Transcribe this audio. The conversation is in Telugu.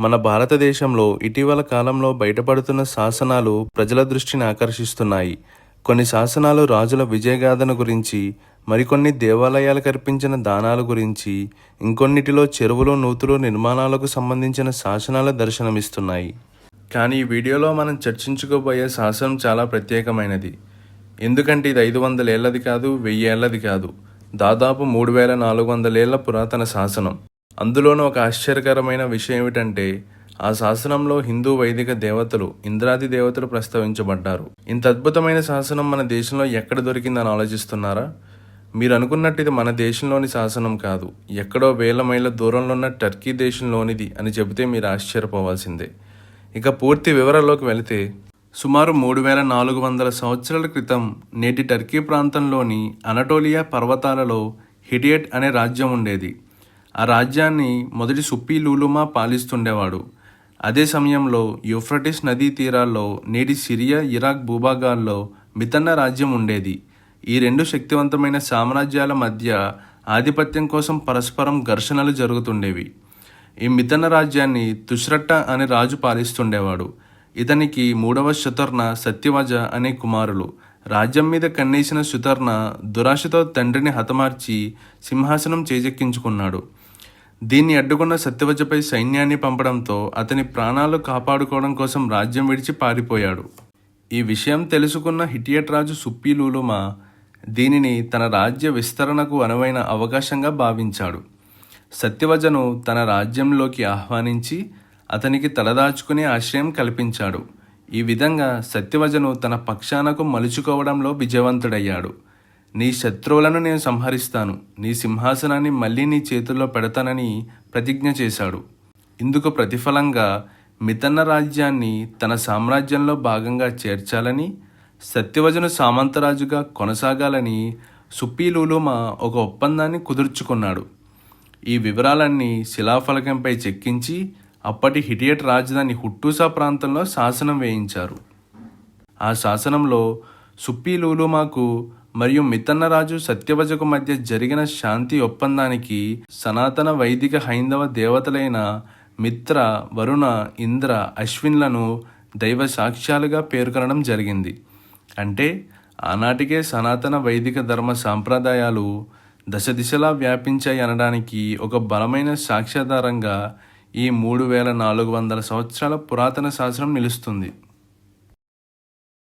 మన భారతదేశంలో ఇటీవల కాలంలో బయటపడుతున్న శాసనాలు ప్రజల దృష్టిని ఆకర్షిస్తున్నాయి. కొన్ని శాసనాలు రాజుల విజయగాథను గురించి మరికొన్ని దేవాలయాలు కల్పించిన దానాల గురించి ఇంకొన్నిటిలో చెరువులు నూతులు నిర్మాణాలకు సంబంధించిన శాసనాల దర్శనమిస్తున్నాయి. కానీ ఈ వీడియోలో మనం చర్చించుకోబోయే శాసనం చాలా ప్రత్యేకమైనది. ఎందుకంటే ఇది ఐదు వందల ఏళ్ళది కాదు వెయ్యి ఏళ్ళది కాదు. దాదాపు మూడు వేల నాలుగు వందలేళ్ళ పురాతన శాసనం. అందులోనూ ఒక ఆశ్చర్యకరమైన విషయం ఏమిటంటే ఆ శాసనంలో హిందూ వైదిక దేవతలు ఇంద్రాది దేవతలు ప్రస్తావించబడ్డారు. ఇంత అద్భుతమైన శాసనం మన దేశంలో ఎక్కడ దొరికిందని ఆలోచిస్తున్నారా? మీరు అనుకున్నట్టు ఇది మన దేశంలోని శాసనం కాదు. ఎక్కడో వేల మైళ్ళ దూరంలో ఉన్న టర్కీ దేశంలోనిది అని చెబితే మీరు ఆశ్చర్యపోవాల్సిందే. ఇక పూర్తి వివరాల్లోకి వెళితే సుమారు మూడు వేల నాలుగు వందల సంవత్సరాల క్రితం నేటి టర్కీ ప్రాంతంలోని అనటోలియా పర్వతాలలో హిడియట్ అనే రాజ్యం ఉండేది. ఆ రాజ్యాన్ని మొదటి సుప్పి లూలుమా పాలిస్తుండేవాడు. అదే సమయంలో యూఫ్రటిస్ నదీ తీరాల్లో నేటి సిరియా ఇరాక్ భూభాగాల్లో మితన్న రాజ్యం ఉండేది. ఈ రెండు శక్తివంతమైన సామ్రాజ్యాల మధ్య ఆధిపత్యం కోసం పరస్పరం ఘర్షణలు జరుగుతుండేవి. ఈ మితన్న రాజ్యాన్ని తుష్రట్ట అనే రాజు పాలిస్తుండేవాడు. ఇతనికి మూడవ శుతర్ణ సత్యవజ అనే కుమారులు. రాజ్యం మీద కన్నేసిన శుతర్ణ దురాశతో తండ్రిని హతమార్చి సింహాసనం చేజెక్కించుకున్నాడు. దీన్ని అడ్డుకున్న సత్యవజపై సైన్యాన్ని పంపడంతో అతని ప్రాణాలు కాపాడుకోవడం కోసం రాజ్యం విడిచి పారిపోయాడు. ఈ విషయం తెలుసుకున్న హిటియట్ రాజు సుప్పిలూలుమా దీనిని తన రాజ్య విస్తరణకు అనువైన అవకాశంగా భావించాడు. సత్యవజను తన రాజ్యంలోకి ఆహ్వానించి అతనికి తలదాచుకునే ఆశ్రయం కల్పించాడు. ఈ విధంగా సత్యవజను తన పక్షానకు మలుచుకోవడంలో విజయవంతుడయ్యాడు. నీ శత్రువులను నేను సంహరిస్తాను. నీ సింహాసనాన్ని మళ్ళీ నీ చేతుల్లో పెడతానని ప్రతిజ్ఞ చేశాడు. ఇందుకు ప్రతిఫలంగా మితన్న రాజ్యాన్ని తన సామ్రాజ్యంలో భాగంగా చేర్చాలని సత్యవజను సామంతరాజుగా కొనసాగాలని సుప్పీలూలుమా ఒక ఒప్పందాన్ని కుదుర్చుకున్నాడు. ఈ వివరాలన్నీ శిలాఫలకంపై చెక్కించి అప్పటి హిటియట్ రాజధాని హుట్టూసా ప్రాంతంలో శాసనం వేయించారు. ఆ శాసనంలో సుప్పీలూలుమాకు మరియు మితన్నరాజు సత్యవజకు మధ్య జరిగిన శాంతి ఒప్పందానికి సనాతన వైదిక హైందవ దేవతలైన మిత్ర వరుణ ఇంద్ర అశ్విన్లను దైవ సాక్ష్యాలుగా పేర్కొనడం జరిగింది. అంటే ఆనాటికే సనాతన వైదిక ధర్మ సాంప్రదాయాలు దశ దిశలా వ్యాపించాయి అనడానికి ఒక బలమైన సాక్ష్యాధారంగా ఈ మూడు వేల నాలుగు వందల సంవత్సరాల పురాతన శాస్త్రం నిలుస్తుంది.